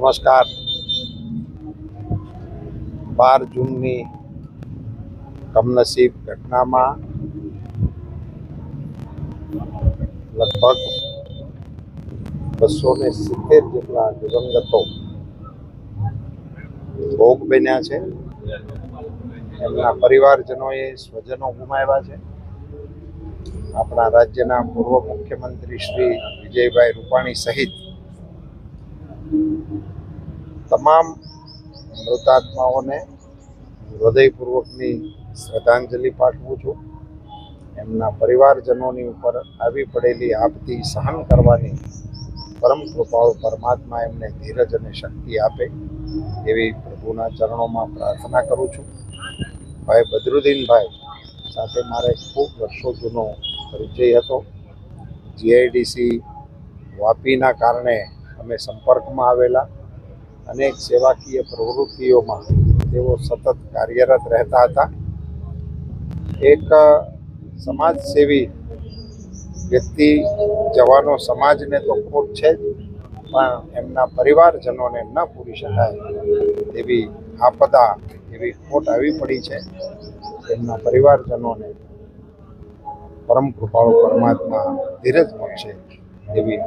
નમસ્કાર. બાર જૂનની કમનસીબ ઘટનામાં લગભગ બસો ને સિત્તેર જેટલા દિવંગતો ભોગ બન્યા છે. એમના પરિવારજનોએ સ્વજનો ગુમાવ્યા છે. આપણા રાજ્યના પૂર્વ મુખ્યમંત્રી શ્રી વિજયભાઈ રૂપાણી સહિત તમામ મૃતાત્માઓને હૃદયપૂર્વકની શ્રદ્ધાંજલિ પાઠવું છું. એમના પરિવારજનોની ઉપર આવી પડેલી આપતી સહન કરવાની પરમ કૃપાળુ પરમાત્મા એમને ધીરજ અને શક્તિ આપે એવી પ્રભુના ચરણોમાં પ્રાર્થના કરું છું. ભાઈ બદરુદ્દીનભાઈ સાથે મારે ખૂબ વર્ષો જૂનો પરિચય હતો. જીઆઈડીસી વાપીના કારણે અમે સંપર્કમાં આવેલા. અનેક સેવાકીય પ્રવૃત્તિઓમાં તેઓ સતત કાર્યરત રહેતા હતા. એક સમાજસેવી વ્યક્તિ જવાનો સમાજને તો ખોટ છે જ, પણ એમના પરિવારજનોને ન પૂરી શકાય એવી આપદા, એવી ખોટ આવી પડી છે. એમના પરિવારજનોને પરમ કૃપાળુ પરમાત્મા ધીરજ મળશે એવી